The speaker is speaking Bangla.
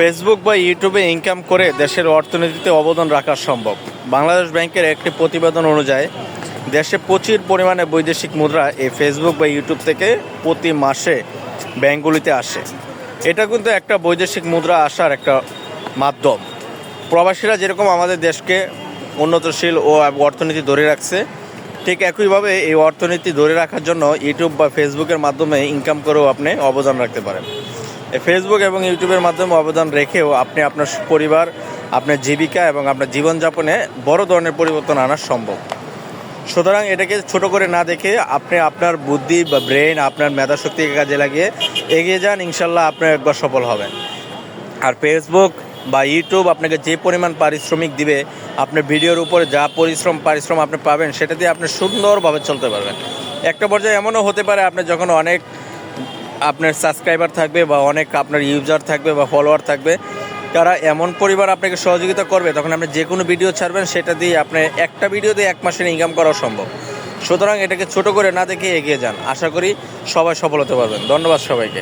ফেসবুক বা ইউটিউবে ইনকাম করে দেশের অর্থনীতিতে অবদান রাখা সম্ভব। বাংলাদেশ ব্যাংকের একটি প্রতিবেদন অনুযায়ী, দেশে প্রচুর পরিমাণে বৈদেশিক মুদ্রা এই ফেসবুক বা ইউটিউব থেকে প্রতি মাসে ব্যাংকগুলিতে আসে। এটা কিন্তু একটা বৈদেশিক মুদ্রা আসার একটা মাধ্যম। প্রবাসীরা যেরকম আমাদের দেশকে উন্নতশীল ও অর্থনীতি ধরে রাখছে, ঠিক একইভাবে এই অর্থনীতি ধরে রাখার জন্য ইউটিউব বা ফেসবুকের মাধ্যমে ইনকাম করেও আপনি অবদান রাখতে পারেন। ফেসবুক এবং ইউটিউবের মাধ্যমে অবদান রেখেও আপনি আপনার পরিবার, আপনার জীবিকা এবং আপনার জীবনযাপনে বড় ধরনের পরিবর্তন আনা সম্ভব। সুতরাং এটাকে ছোট করে না দেখে আপনি আপনার বুদ্ধি বা ব্রেন আপনার মেধাশক্তিকে কাজে লাগিয়ে এগিয়ে যান ইনশাল্লাহ আপনি একবার সফল হবেন। আর ফেসবুক বা ইউটিউব আপনাকে যে পরিমাণ পারিশ্রমিক দিবে, আপনার ভিডিওর উপরে যা পরিশ্রম, পারিশ্রম আপনি পাবেন, সেটা দিয়ে আপনি সুন্দরভাবে চলতে পারবেন। একটা পর্যায়ে এমনও হতে পারে, আপনি যখন অনেক আপনার সাবস্ক্রাইবার থাকবে বা অনেক আপনার ইউজার থাকবে বা ফলোয়ার থাকবে, তারা এমন পরিবার আপনাকে সহযোগিতা করবে, তখন আপনি যে কোনো ভিডিও ছাড়বেন, সেটা দিয়ে আপনি একটা ভিডিও দিয়ে এক মাসের ইনকাম করা সম্ভব। সুতরাং এটাকে ছোট করে না দেখে এগিয়ে যান। আশা করি সবাই সফল হতে পারবেন। ধন্যবাদ সবাইকে।